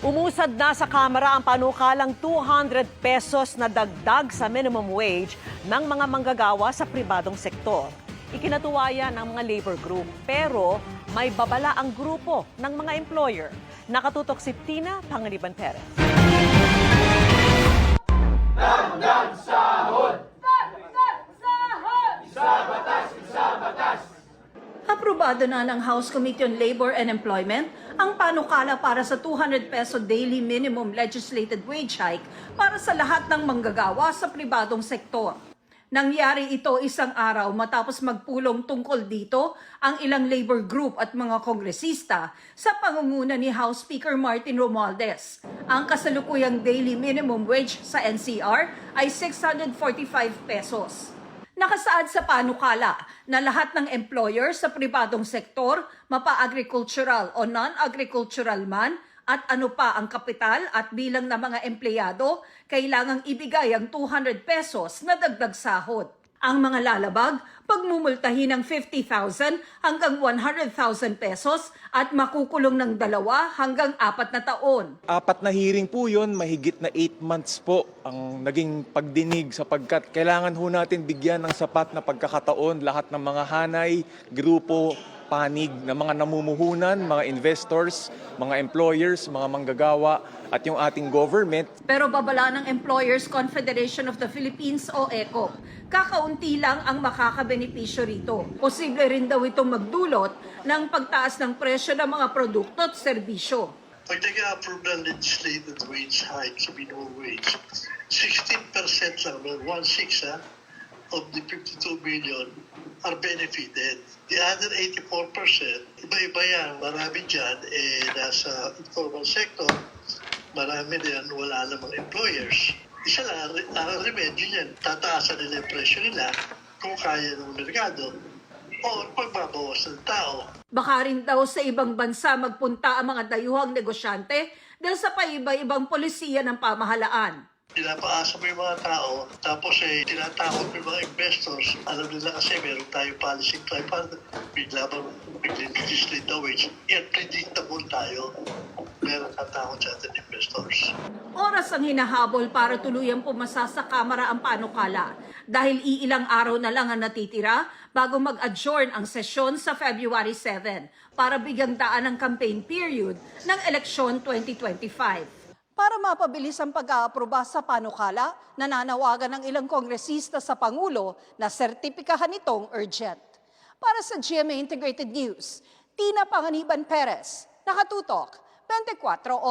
Umusad na sa Kamara ang panukalang 200 pesos na dagdag sa minimum wage ng mga manggagawa sa pribadong sektor. Ikinatuwa yan ng mga labor group pero may babala ang grupo ng mga employer. Nakatutok si Tina Panganiban Perez. Aprobado na ng House Committee on Labor and Employment ang panukala para sa 200 peso daily minimum legislated wage hike para sa lahat ng manggagawa sa pribadong sektor. Nangyari ito isang araw matapos magpulong tungkol dito ang ilang labor group at mga kongresista sa pangunguna ni House Speaker Martin Romualdez. Ang kasalukuyang daily minimum wage sa NCR ay 645 pesos. Nakasaad sa panukala na lahat ng employer sa pribadong sektor, mapa-agricultural o non-agricultural man, at ano pa ang kapital at bilang ng mga empleyado, kailangang ibigay ang 200 pesos na dagdag sahod. Ang mga lalabag, pagmumultahin ng 50,000 hanggang 100,000 pesos at makukulong ng dalawa hanggang apat na taon. Apat na hearing po yun, mahigit na 8 months po ang naging pagdinig sapagkat kailangan ho natin bigyan ng sapat na pagkakataon lahat ng mga hanay, grupo, panig ng mga namumuhunan, mga investors, mga employers, mga manggagawa at yung ating government Pero babala ng Employers Confederation of the Philippines o ECO, kakaunti lang ang makakabenepisyo rito. Posible rin daw itong magdulot ng pagtaas ng presyo ng mga produkto at serbisyo. Pag nag-approve ng legislated wage hike sa minimum wage, 16% lang, well, 1/6 ha, of the 52 billion are benefited. The other 84%, iba-iba yan. Marami dyan, eh, nasa informal sector, marami din wala namang employers. Isa lang, ang remedyo niyan, tataasan nila yung presyo nila kung kaya ng merkado o pagbabawas ng tao. Baka rin daw sa ibang bansa magpunta ang mga dayuhang negosyante dahil sa paiba-ibang polisiya ng pamahalaan. Pinapaasa mo yung mga tao, tapos eh, tinatakot mo yung mga investors. Alam nila kasi meron tayong policy tripod, bigla bang bigla legislate the wage. Yan, tayo. Meron katakot sa ating investors. Oras ang hinahabol para tuluyang pumasa sa Kamara ang panukala dahil iilang araw na lang ang natitira bago mag-adjourn ang sesyon sa February 7 para bigyang daan ang campaign period ng eleksyon 2025. Para mapabilis ang pag-aaproba sa panukala, nananawagan ng ilang kongresista sa Pangulo na sertipikahan itong urgent. Para sa GMA Integrated News, Tina Panganiban Perez, nakatutok 24 o